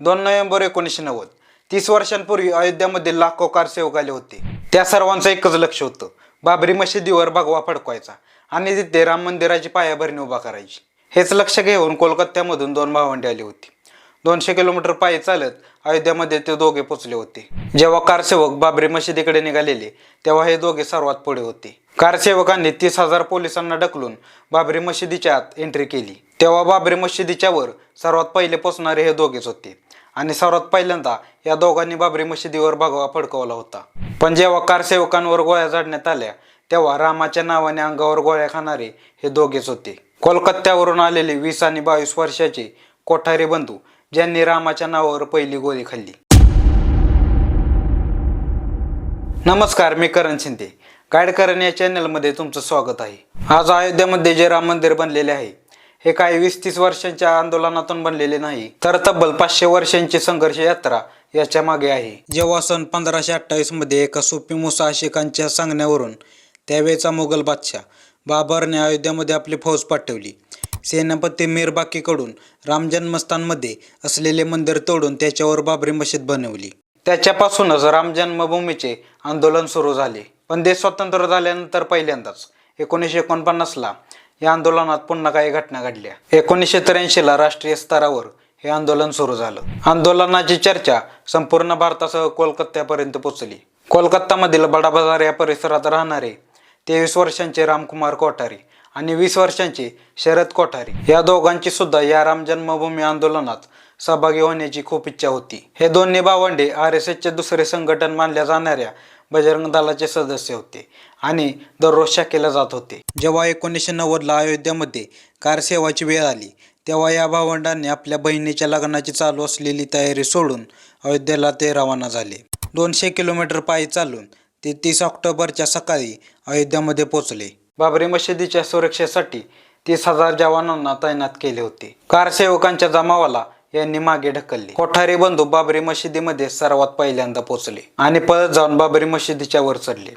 दोन नोव्हेंबर एकोणीसशे नव्वद. तीस वर्षांपूर्वी अयोध्यामध्ये लाखो कारसेवक आले होते. त्या सर्वांचं एकच लक्ष होतं. बाबरी मशिदीवर भगवा फडकवायचा आणि तिथे राम मंदिराची पायाभरणी उभा करायची. हेच लक्ष घेऊन कोलकात्यामधून दोन भावंडे आली होती. दोनशे किलोमीटर पायी चालत अयोध्यामध्ये ते दोघे पोचले होते. जेव्हा कारसेवक बाबरी मशिदीकडे निघालेले तेव्हा हे दोघे सर्वात पुढे होते. कारसेवकांनी तीस हजार पोलिसांना ढकलून बाबरी मशिदीच्या आत एंट्री केली. तेव्हा बाबरी मशिदीच्या वर सर्वात पहिले पोचणारे हे दोघेच होते. आणि सर्वात पहिल्यांदा या दोघांनी बाबरी मशिदीवर भगवा फडकवला होता. पण जेव्हा कारसेवकांवर गोळ्या झाडण्यात आल्या तेव्हा रामाच्या नावाने अंगावर गोळ्या खाणारे हे दोघेच होते. कोलकात्यावरून आलेले वीस आणि बावीस वर्षाचे कोठारी बंधू ज्यांनी रामाच्या नावावर पहिली गोळी खाल्ली. नमस्कार मी करण शिंदे. गाईड करण या चॅनलमध्ये तुमचं स्वागत आहे. आज अयोध्यामध्ये जे राम मंदिर बनलेले आहे हे काही वीस तीस वर्षांच्या आंदोलनातून बनलेले नाही. तर तब्बल पाचशे वर्षांची संघर्ष यात्रा याच्या मागे आहे. जेव्हा सन पंधराशे अठ्ठावीसमध्ये एका सुपी मुसा आशिकांच्या सांगण्यावरून त्यावेळचा मुघल बादशाह बाबरने अयोध्यामध्ये आपली फौज पाठवली. सेनापती मीरबाकीकडून राम जन्मस्थानमध्ये असलेले मंदिर तोडून त्याच्यावर बाबरी मशीद बनवली. त्याच्यापासूनच राम जन्मभूमीचे आंदोलन सुरू झाले. पण देश स्वतंत्र झाल्यानंतर पहिल्यांदाच एकोणीसशे एकोणपन्नासला या आंदोलनात पुन्हा काही घटना घडल्या. एकोणीसशे त्र्याऐंशीला राष्ट्रीय स्तरावर हे आंदोलन सुरू झालं. आंदोलनाची चर्चा संपूर्ण भारतासह कोलकात्यापर्यंत पोहोचली. कोलकातामधील बडा बाजार या परिसरात राहणारे तेवीस वर्षांचे रामकुमार कोठारी आणि वीस वर्षांचे शरद कोठारी या दोघांची सुद्धा या राम जन्मभूमी आंदोलनात सहभागी होण्याची खूप इच्छा होती. हे दोन्ही भावंडे आर एस एसचे दुसरे संघटन मानल्या जाणाऱ्या बजरंग दलाचे सदस्य होते आणि दररोज शाखेला जात होते. जेव्हा एकोणीसशे नव्वदला अयोध्यामध्ये कारसेवाची वेळ आली तेव्हा या भावंडांनी आपल्या बहिणीच्या लग्नाची चालू असलेली तयारी सोडून अयोध्येला ते रवाना झाले. दोनशे किलोमीटर पायी चालून ते तीस ऑक्टोबरच्या सकाळी अयोध्यामध्ये पोहोचले. बाबरी मशिदीच्या सुरक्षेसाठी तीस हजार जवानांना तैनात केले होते. कारसेवकांच्या जमावाला यांनी मागे ढकलली. कोठारी बंधू बाबरी मशिदीमध्ये सर्वात पहिल्यांदा पोचले आणि परत जाऊन बाबरी मशिदीच्या वर चढले.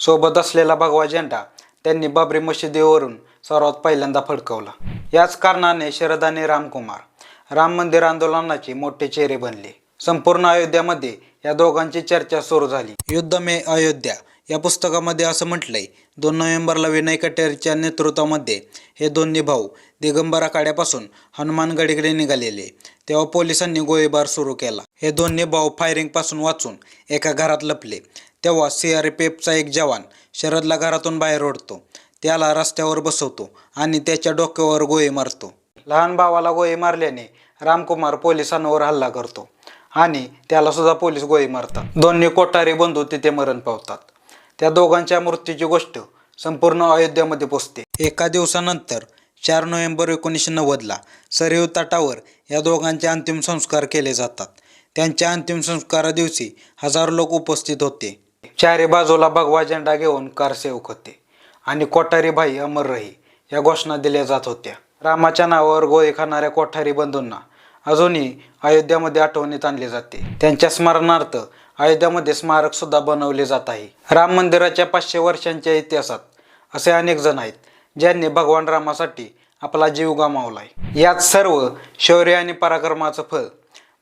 सोबत असलेला भगवा झेंडा त्यांनी बाबरी मशिदीवरून सर्वात पहिल्यांदा फडकवला. याच कारणाने शरद आणि रामकुमार राम मंदिर आंदोलनाचे मोठे चेहरे बनले. संपूर्ण अयोध्यामध्ये या दोघांची चर्चा सुरू झाली. युद्ध मे अयोध्या या पुस्तकामध्ये असं म्हटलंय दोन नोव्हेंबरला विनय कटेरच्या नेतृत्वामध्ये हे दोन्ही भाऊ दिगंबर आखाड्यापासून हनुमानगडीकडे निघालेले. तेव्हा पोलिसांनी गोळीबार सुरू केला. हे दोन्ही भाऊ फायरिंगपासून वाचून एका घरात लपले. तेव्हा सी आर पी एफचा एक जवान शरदला घरातून बाहेर ओढतो. त्याला रस्त्यावर बसवतो आणि त्याच्या डोक्यावर गोळी मारतो. लहान भावाला गोळी मारल्याने रामकुमार पोलिसांवर हल्ला करतो आणि त्याला सुद्धा पोलीस गोळी मारतात. दोन्ही कोठारी बंधू तिथे मरण पावतात. त्या दोघांच्या मृत्यूची गोष्ट संपूर्ण अयोध्यामध्ये पोचते. एका दिवसानंतर चार नोव्हेंबर एकोणीसशे नव्वदला सरयू तटावर या दोघांचे अंतिम संस्कार केले जातात. त्यांच्या अंतिम संस्कारा दिवशी हजारो लोक उपस्थित होते. चारी बाजूला भगवा झेंडा घेऊन कारसेवक होते आणि कोठारी भाई अमर रही या घोषणा दिल्या जात होत्या. रामाच्या नावावर गोळी खाणाऱ्या कोठारी बंधूंना अजूनही अयोध्यामध्ये आठवणीत आणले जाते. त्यांच्या स्मरणार्थ अयोध्यामध्ये स्मारक सुद्धा बनवले जात आहे. राम मंदिराच्या पाचशे वर्षांच्या इतिहासात असे अनेक जण आहेत ज्यांनी भगवान रामासाठी आपला जीव गमावलाय. यात सर्व शौर्य आणि पराक्रमाचं फळ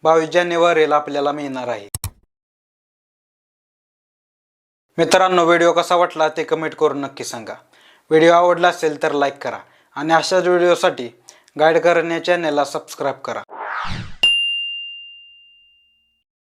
बावीस जानेवारीला आपल्याला मिळणार आहे. मित्रांनो व्हिडिओ कसा वाटला ते कमेंट करून नक्की सांगा. व्हिडिओ आवडला असेल तर लाईक करा आणि अशाच व्हिडिओसाठी गाईड करण्या चॅनेलला सबस्क्राईब करा.